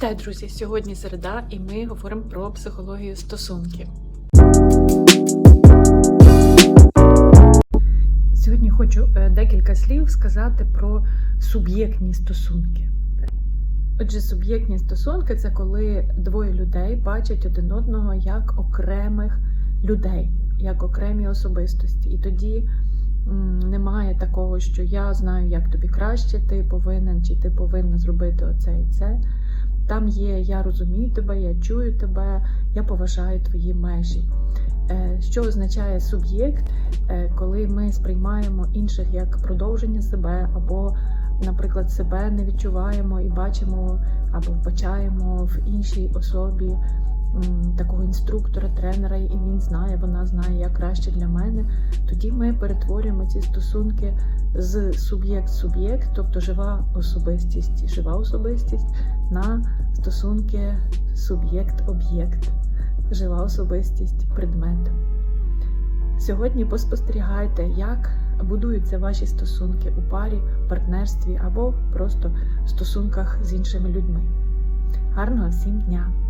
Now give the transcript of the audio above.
Вітаю, друзі! Сьогодні середа, і ми говоримо про психологію стосунків. Сьогодні хочу е, декілька слів сказати про суб'єктні стосунки. Отже, суб'єктні стосунки це коли двоє людей бачать один одного як окремих людей, як окремі особистості. І тоді немає такого, що я знаю, як тобі краще, ти повинен чи ти повинна зробити оце і це. Там є я розумію тебе, я чую тебе, я поважаю твої межі. Е, Що означає суб'єкт, Е, коли ми сприймаємо інших як продовження себе, або, наприклад, себе не відчуваємо і бачимо або вбачаємо в іншій особі такого інструктора, тренера, і він знає, вона знає, як краще для мене. Тоді ми перетворюємо ці стосунки з суб'єкт-суб'єкт, тобто жива особистість, жива особистість на стосунки суб'єкт-об'єкт, жива особистість, предмет. Сьогодні поспостерігайте, як будуються ваші стосунки у парі, партнерстві або просто в стосунках з іншими людьми. Гарного всім дня!